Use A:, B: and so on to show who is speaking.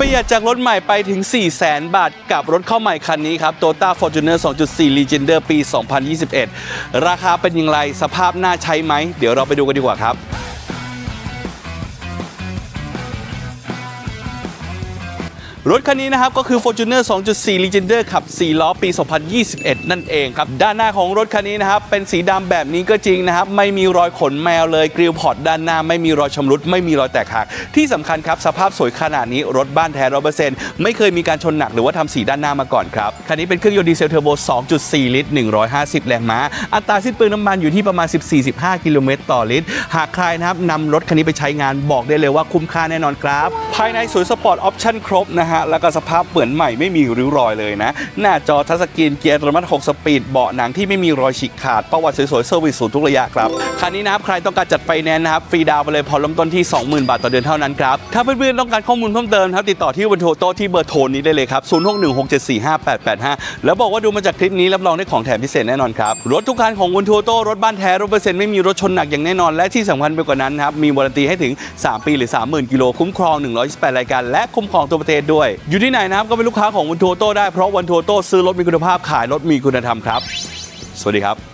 A: ประหยัดจากรถใหม่ไปถึง 4 0 0แสนบาทกับรถเข้าใหม่คันนี้ครับ Toyota Fortuner 2.4 Legender ปี 2021 ราคาเป็นอย่างไร สภาพน่าใช้ไหม เดี๋ยวเราไปดูกันดีกว่าครับ รถคันนี้นะครับก็คือ Fortuner 2.4 Legender ขับ 4 ล้อปี 2021 นั่นเองครับ ด้านหน้าของรถคันนี้นะครับ เป็นสีดำแบบนี้ก็จริงนะครับ ไม่มีรอยขนแมวเลยกริลพอร์ตด้านหน้าไม่มีรอยชำรุด ไม่มีรอยแตกหัก ที่สำคัญครับ สภาพสวยขนาดนี้รถบ้านแท้ร้อเปอร์เซนต์ไม่เคยมีการชนหนักหรือว่าทำสีด้านหน้ามาก่อนครับ คันนี้เป็นเครื่องยนต์ดีเซลเทอร์โบ 2.4 ลิตร 150 แรงม้า อัตราสิ้นเปลืองน้ำมันอยู่ที่ประมาณ 14-15 กิโลเมตรต่อลิตร หากใครนะครับนำรถคันนี้ไปใช้งานบอกได้เลยว่าคุ้มค่าแน่นอนครับ ภายในสวยสปอร์ตออปชั่นครบนะฮะแล้วก็สภาพเหมือนใหม่ไม่มีริ้วรอยเลยนะ หน้าจอทัชสกรีนเกียร์อัตโนมัติ6สปีดเบาะหนังที่ไม่มีรอยฉีกขาดประวัติสวยๆเซอร์วิสศูนย์ทุกระยะครับคันนี้นะครับใครต้องการจัดไฟแนนซ์นะครับฟรีดาวไปเลยพอเริ่มต้นที่ 20,000 บาทต่อเดือนเท่านั้นครับถ้าเพื่อนๆต้องการข้อมูลเพิ่มเติมครับติดต่อที่วันโทโต้ที่เบอร์โทรนี้ได้เลยครับ0616745885 แล้วบอกว่าดูมาจากคลิปนี้รับรองได้ของแถมพิเศษแน่นอนครับรถทุกคันของวันโทโต้รถบ้านแท้รถเปอร์เซ็นต์ไม่มีรถชนหนักอย่างแน่นอน และที่สำคัญไปกว่านั้นครับมีวารันตีให้ถึง 3 ปีหรือ 30,000 กิโลคุ้มครอง128รายการ และคุ้มครองตัวประเทศด้วยอยู่ที่ไหนนะครับก็เป็นลูกค้าของวันทัวโต้ได้เพราะวันทัวโต้ซื้อรถมีคุณภาพขายรถมีคุณธรรมครับ สวัสดีครับ